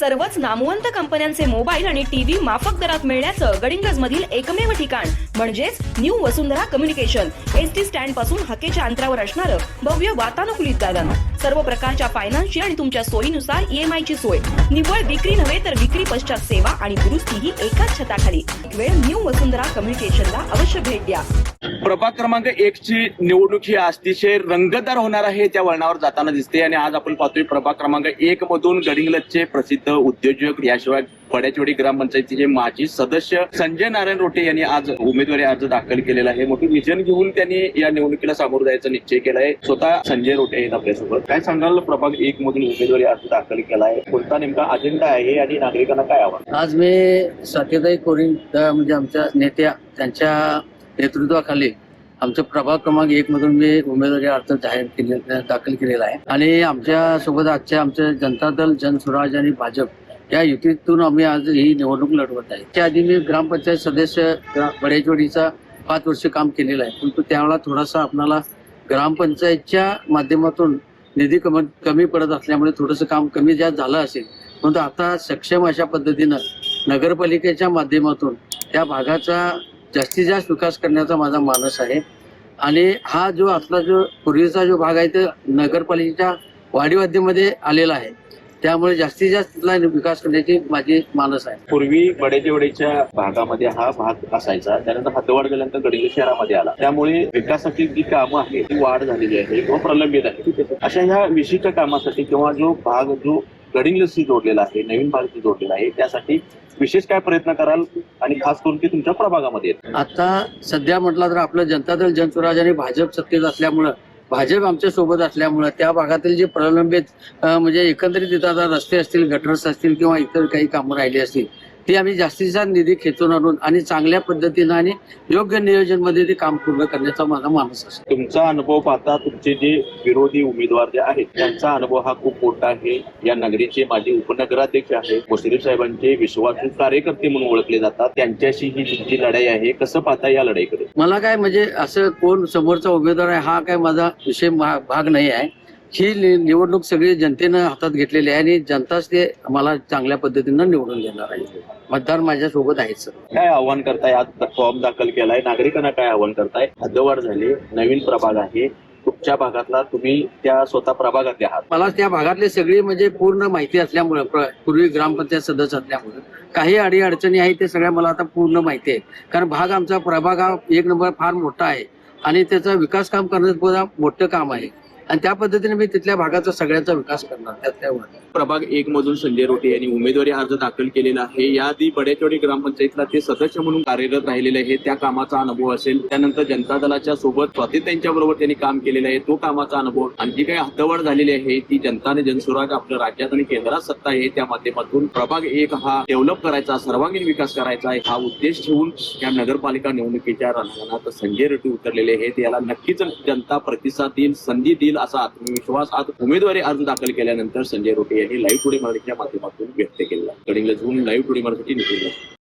सर्वच नामवंत कंपन्यांचे मोबाईल आणि टीव्ही माफक दरात मिळण्याचं गडिंगज मधील एकमेव ठिकाण म्हणजेच new Vasundhara communication. S T स्टँडपासून हकेच्या अंतरावर असणारं भव्य वातानुकूलित दालन सर्व प्रकारच्या फायनान्सची आणि तुमच्या सोयीनुसार ईएमआय ची सोय. निव्वळ विक्री नव्हे तर विक्री पश्चात सेवा आणि दुरुस्ती ही एकाच छताखाली. वेळ न्यू वसुंधरा कम्युनिकेशनला अवश्य भेट द्या. प्रभाग क्रमांक एक ची निवडणूक ही अतिशय रंगतदार होणार आहे त्या वळणावर जाताना दिसते. आणि आज आपण पाहतोय प्रभाग क्रमांक एक मधून गडिंग्लजचे प्रसिद्ध उद्योजक याशिवाय बड्याचोडी ग्रामपंचायतीचे माजी सदस्य संजय नारायण रोटे यांनी आज उमेदवारी अर्ज दाखल केलेला आहे. मोठी विजन घेऊन त्यांनी या निवडणुकीला सामोरं जायचा निश्चय केला आहे स्वतः संजय रोटे आहेत आपल्यासोबत. काय सांगाल प्रभाग एक मधून उमेदवारी अर्ज दाखल केला आहे कोणता नेमका अजेंडा आहे आणि नागरिकांना काय आव्हान? आज मी सत्यताई कोरिंग म्हणजे आमच्या नेत्या त्यांच्या नेतृत्वाखाली आमचं प्रभाग क्रमांक एक मधून मी उमेदवारी अर्ज जाहीर केले दाखल केलेला आहे. आणि आमच्यासोबत आजचे आमचे जनता दल जनस्वराज आणि भाजप या युतीतून आम्ही आज ही निवडणूक लढवत आहे. त्याआधी मी ग्रामपंचायत सदस्य बडेजोडीचा पाच वर्ष काम केलेलं आहे. परंतु त्यावेळेला थोडासा आपणाला ग्रामपंचायतच्या माध्यमातून निधी कमी कमी पडत असल्यामुळे थोडंसं काम कमी जास्त झालं असेल परंतु आता सक्षम अशा पद्धतीनं नगरपालिकेच्या माध्यमातून त्या भागाचा जास्तीत जास्त विकास करण्याचा माझा मानस आहे. आणि हा जो आपला जो पूर्वीचा जो भाग आहे तो नगरपालिकेच्या वाढीवादीमध्ये आलेला आहे. त्यामुळे जास्तीत जास्त तिथला विकास करण्याची माझी मानस आहे. पूर्वी बडेजेवडेच्या भागामध्ये हा भाग असायचा. त्यानंतर हातवाड गेल्यानंतर गडिंग शहरामध्ये आला. त्यामुळे विकासाची जी कामं आहेत ती वाढ झालेली आहे किंवा प्रलंबित आहे अशा ह्या विशिष्ट कामासाठी किंवा जो भाग जो गडिंग्लजशी जोडलेला आहे नवीन भारतशी जोडलेला आहे. त्यासाठी विशेष काय प्रयत्न कराल आणि खास करून ते तुमच्या प्रभागामध्ये आहेत. आता सध्या म्हटलं तर आपलं जनता दल जनस्वराज आणि भाजप सत्तेत असल्यामुळं भाजप आमच्यासोबत असल्यामुळं त्या भागातील जे प्रलंबित म्हणजे एकंदरीत तिथं आता रस्ते असतील गटर्स असतील किंवा इतर काही कामं राहिली असतील ती आम्ही जास्तीत जास्त निधी खेचून आणून आणि चांगल्या पद्धतीनं आणि योग्य नियोजनमध्ये ते काम पूर्ण करण्याचा माझा मानस असेल तुमचा अनुभव पाहता तुमचे जे विरोधी उमेदवार जे आहेत त्यांचा अनुभव हा खूप मोठा आहे. या नगरीचे माजी उपनगराध्यक्ष आहेत. मुश्रीफ साहेबांचे विश्वासू कार्यकर्ते म्हणून ओळखले जातात. त्यांच्याशी ही तुमची लढाई आहे. कसं पाहता या लढाईकडे? मला काय म्हणजे असं कोण समोरचा उमेदवार आहे हा काय माझा विषय भाग नाही आहे. ही निवडणूक सगळी जनतेनं हातात घेतलेली आहे आणि जनताच ते मला चांगल्या पद्धतीनं निवडून देणार आहे. मतदार माझ्या सोबत आहेत सर. काय आव्हान करताय? आज फॉर्म दाखल केलाय. नागरिकांना काय आव्हान करताय? हद्दवाढ झाली. नवीन प्रभाग आहे. तुमच्या भागातला? तुम्ही त्या स्वतः प्रभागातले आहात. मला त्या भागातले सगळी म्हणजे पूर्ण माहिती असल्यामुळे प्र- पूर्वी ग्रामपंचायत सदस्य असल्यामुळे काही अडी अडचणी आहेत ते सगळ्या मला आता पूर्ण माहिती आहे कारण भाग आमचा प्रभाग हा एक नंबर फार मोठा आहे आणि त्याचा विकास काम करणं मोठं काम आहे. आणि त्या पद्धतीने मी तिथल्या भागाचा सगळ्यांचा विकास करणार त्याच्यावर प्रभाग एक मधून संजय रोटे यांनी उमेदवारी अर्ज दाखल केलेला आहे. याआधी बडेचोडी ग्रामपंचायतला ते सदस्य म्हणून कार्यरत राहिलेले आहे त्या कामाचा अनुभव असेल. त्यानंतर जनता दलाच्या सोबत स्वातंत्र्यांच्या बरोबर त्यांनी काम केलेलं आहे. तो कामाचा अनुभव आणखी काही हद्दवाढ झालेली आहे. ती जनता आणि जनसुराज आपल्या राज्यात आणि केंद्रात सत्ता आहे. त्या माध्यमातून प्रभाग एक हा डेव्हलप करायचा सर्वांगीण विकास करायचा हा उद्देश ठेवून या नगरपालिका निवडणुकीच्या रणांगणात संजय रेड्डी उतरलेले आहेत. याला नक्कीच जनता प्रतिसाद देईल संधी देईल असा आत्मविश्वास आज उमेदवारी अर्ज दाखल केल्यानंतर संजय रोटे यांनी लाईव्ह टुडे मराठीच्या माध्यमातून व्यक्त केला. गडिंगला लाईव्ह टुडे मराठी निघून